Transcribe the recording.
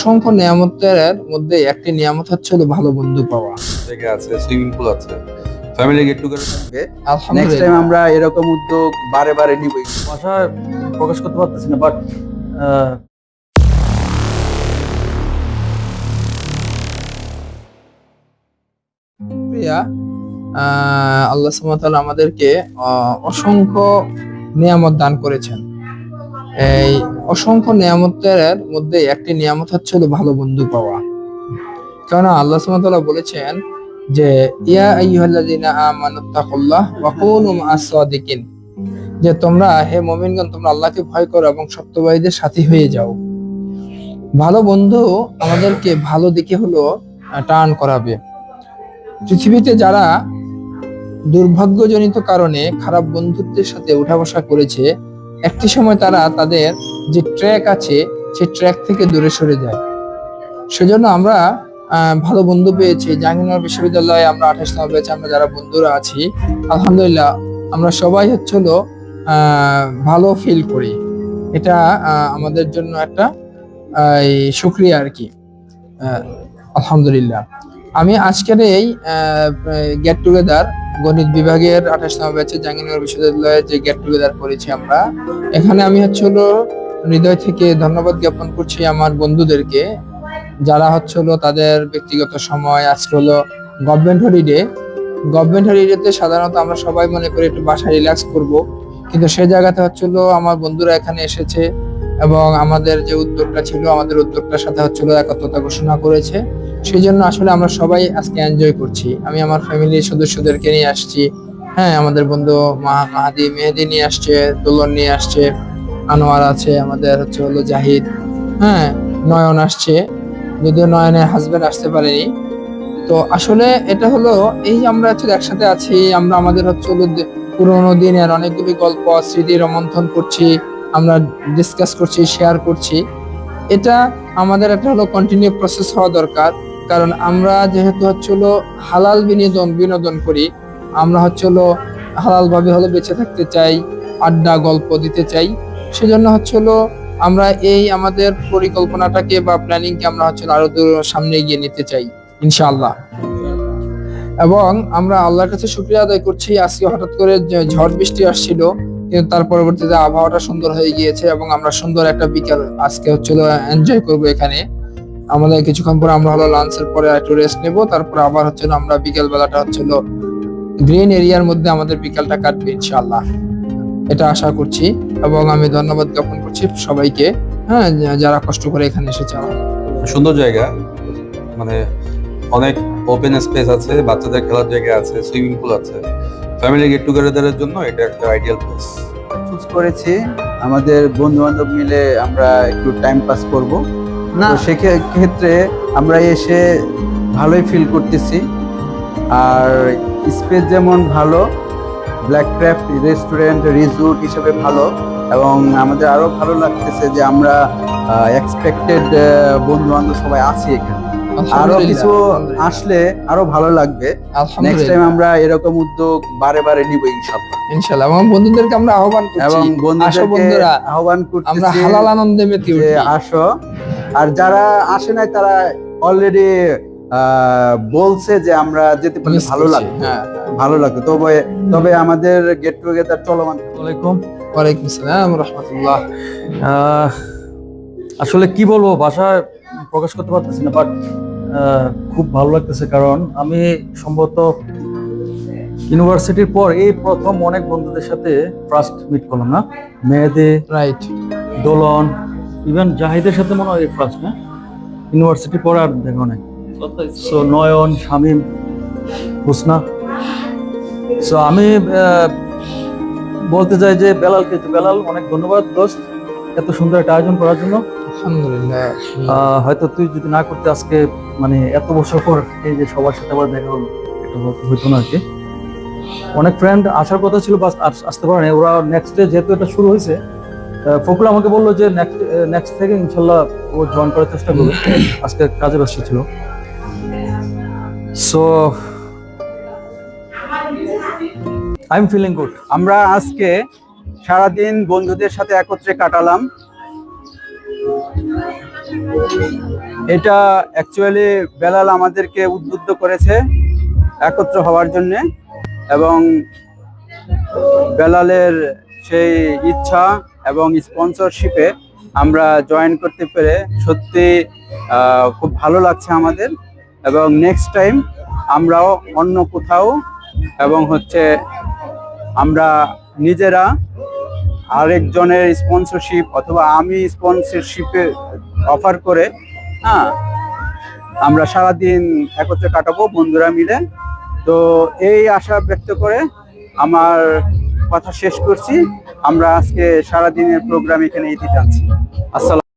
অসংখ্য নিয়ামতের মধ্যে একটি নিয়ামত হচ্ছে হলো ভালো বন্ধু পাওয়া। জায়গা আছে সুইমিং পুল আছে। Family get together next time আমরা এরকম উদ্যোগ বারে বারে নিবই ভাষায় প্রকাশ করতে পারতেছি না বাট প্রিয়া আল্লাহ সুবহানাহু আমাদেরকে আহ, অসংখ্য নিয়ামত দান করেছেন। এই অসংখ্য নিয়ামতের মধ্যে একটি নিয়ামত হচ্ছে হলো ভালো বন্ধু পাওয়া। কেননা আল্লাহ সুবহানাহু বলেছেন যে, ইয়া আইয়ুহাল্লাযীনা আমানুত্তাকুল্লাহ ওয়া কুনু মা'আস সাদিকিন যে তোমরা হে মুমিনগণ, তোমরা আল্লাহকে ভয় করো এবং সত্যবাদীদের সাথী হয়ে যাও। ভালো বন্ধু আমাদেরকে ভালো দিকে হলো টান করাবে। পৃথিবীতে যারা দুর্ভাগ্যজনিত কারণে খারাপ বন্ধুত্বের সাথে উঠা বসা করেছে একটি সময় তারা তাদের যে ট্র্যাক আছে, সেই ট্র্যাক থেকে দূরে সরে যায়। সেজন্য আমরা ভালো বন্ধু পেয়েছি। জাহাঙ্গীরনগর বিশ্ববিদ্যালয়ে আমরা আঠাশতম পেয়েছি আমরা যারা বন্ধুরা আছি, আলহামদুলিল্লাহ আমরা সবাই হচ্ছে হলো ভালো ফিল করি। এটা আমাদের জন্য একটা সুক্রিয়া আর কি। আলহামদুলিল্লাহ। আমি আজকের এই গেট টুগেদার গণিত বিভাগের আঠাশতম ব্যাচে জাহাঙ্গীরনগর বিশ্ববিদ্যালয়ে যে গেট টুগেদার করেছি আমরা, এখানে আমি হচ্ছে হলো হৃদয় থেকে ধন্যবাদ জ্ঞাপন করছি আমার বন্ধুদেরকে, যারা হচ্ছে হলো তাদের ব্যক্তিগত সময়, আজকে হলো গভর্নমেন্ট হলিডে গভর্নমেন্ট হলিডেতে সাধারণত আমরা সবাই মনে করি একটু বাসায় রিল্যাক্স করব, কিন্তু সেই জায়গাতে হচ্ছে হলো আমার বন্ধুরা এখানে এসেছে এবং আমাদের যে উদ্যোগটা ছিল, আমাদের উদ্যোগটার সাথে হচ্ছে হলো একত্রতা ঘোষণা করেছে। সেই জন্য আসলে আমরা সবাই আজকে এনজয় করছি। আমি আমার ফ্যামিলির সদস্যদেরকে নিয়ে আসছি। হ্যাঁ আমাদের বন্ধু মাহ- মাহাদি, মেহেদি নিয়ে আসছে, দোলন নিয়ে আসছে, আনোয়ার আছে, আমাদের হচ্ছে হলো জাহিদ। হ্যাঁ নয়ন আসছে। যদিও নয়নের হাজবেন্ড আসতে পারেনি। তো আসলে এটা হলো, এই আমরা হচ্ছে একসাথে আছি, আমরা আমাদের হচ্ছে হলো পুরোনো দিনের অনেকগুলি গল্প, স্মৃতি রোমন্থন করছি, আমরা ডিসকাস করছি শেয়ার করছি। এটা আমাদের একটা হলো কন্টিনিউ প্রসেস হওয়া দরকার। কারণ আমরা যেহেতু হচ্ছে হলো হালাল বিনোদন বিনোদন করি, আমরা হচ্ছে হলো হালাল ভাবে হলো বেঁচে থাকতে চাই, আড্ডা, গল্প দিতে চাই, সেজন্য হচ্ছে হলো আমরা এই আমাদের পরিকল্পনাটাকে বা প্ল্যানিংকে আমরা হচ্ছে আরও দূর সামনে এগিয়ে নিতে চাই, ইনশাআল্লাহ। এবং আমরা আল্লাহর কাছে শুক্রিয়া আদায় করছি, আজকে হঠাৎ করে ঝড় বৃষ্টি আসছিল, কিন্তু তার পরবর্তীতে আবহাওয়াটা সুন্দর হয়ে গিয়েছে এবং আমরা সুন্দর একটা বিকাল আজকে হচ্ছে এনজয় করব এখানে। আমাদের কিছুক্ষণ পরে আমরা হলো লাঞ্চের পরে একটু রেস্ট নেব তারপর আবার হচ্ছে আমরা বিকেল বেলাটা হচ্ছে গ্রিন এরিয়ার মধ্যে আমাদের বিকালটা কাটবে ইনশাআল্লাহ। এটা আশা করছি এবং আমি ধন্যবাদ জ্ঞাপন করছি সবাইকে হ্যাঁ যারা কষ্ট করে এখানে এসেছে আমার সুন্দর জায়গা মানে অনেক ওপেন স্পেস আছে বাচ্চাদের খেলার জায়গা আছে সুইমিং পুল আছে। ফ্যামিলি গেট টুগেদারের জন্য এটা একটা আইডিয়াল প্লেস চুজ করেছি। আমাদের বন্ধু বান্ধব মিলে আমরা একটু টাইম পাস করব। না। সেক্ষেত্রে আমরা এসে ভালোই ফিল করতেছি। আর স্পেস যেমন ভালো ব্ল্যাক ক্র্যাফট রেস্টুরেন্ট রিসোর্ট হিসেবে ভালো এবং আমাদের আরও ভালো লাগতেছে যে আমরা এক্সপেক্টেড বন্ধু বান্ধব সবাই আছি এখানে। আরও কিছু আসলে আরও ভালো লাগবে। নেক্সট টাইম আমরা এরকম উদ্যোগ বারে বারে নিব ইনশাআল্লাহ। ইনশাআল্লাহ এবং বন্ধুদেরকে আমরা আহ্বান করছি। এবং বন্ধুরা আহ্বান আমরা হালাল আনন্দে মেতে উঠি আসো। আর যারা আসে নাই তারা অলরেডি বলছে যে আমরা যেতে পারলে ভালো লাগবে। হ্যাঁ ভালো লাগবে। তবে তবে আমাদের গেট টুগেদার চলমান। ওয়ালাইকুম। ওয়ালাইকুম আসসালাম রহমতুল্লাহ। আসলে কি বলব ভাষায় প্রকাশ করতে পারতেছি না বাট খুব ভালো লাগতেছে কারণ আমি সম্ভবত ইউনিভার্সিটির পর এই প্রথম অনেক বন্ধুদের সাথে ফার্স্ট মিট করলাম না? মেয়েদে রাইট দোলন ইভেন জাহিদের সাথে মনে হয় ফার্স্ট না ইউনিভার্সিটির পর আর দেখা নাই। সো নয়ন শামীম হুসনা। সো আমি বলতে চাই যে বেলালকে তো বেলাল অনেক ধন্যবাদ দোস্ত এত সুন্দর একটা আয়োজন করার জন্য। আলহামদুলিল্লাহ হয়তো তুই যদি না করতে আজকে মানে এত বছর পর এই যে সবার সাথে আবার দেখা হলো এটা হইতো না আর কি। অনেক ফ্রেন্ড আসার কথা ছিল বাস আসতে পারে ওরা নেক্সট ডে যেহেতু এটা শুরু হয়েছে ফখরুল আমাকে বলল যে নেক্সট নেক্সট থেকে ইনশাল্লাহ ও জয়েন করার চেষ্টা করবে। আজকে কাজে ব্যস্ত ছিল। So I am feeling good আমরা আজকে সারাদিন বন্ধুদের সাথে একত্রে কাটালাম। এটা অ্যাকচুয়ালি বেলাল আমাদেরকে উদ্বুদ্ধ করেছে একত্র হওয়ার জন্য এবং বেলালের সেই ইচ্ছা এবং স্পন্সরশিপে আমরা জয়েন করতে পেরে সত্যি খুব ভালো লাগছে আমাদের এবং নেক্সট টাইম আমরাও অন্য কোথাও এবং হচ্ছে আমরা নিজেরা আরেকজনের স্পন্সরশিপ অথবা আমি স্পন্সরশিপে অফার করে হ্যাঁ আমরা সারাদিন একত্রে কাটাবো বন্ধুরা মিলে। তো এই আশা ব্যক্ত করে আমার কথা শেষ করছি। আমরা আজকে সারাদিনের প্রোগ্রাম এখানে ইতি টানছি। আসসালাম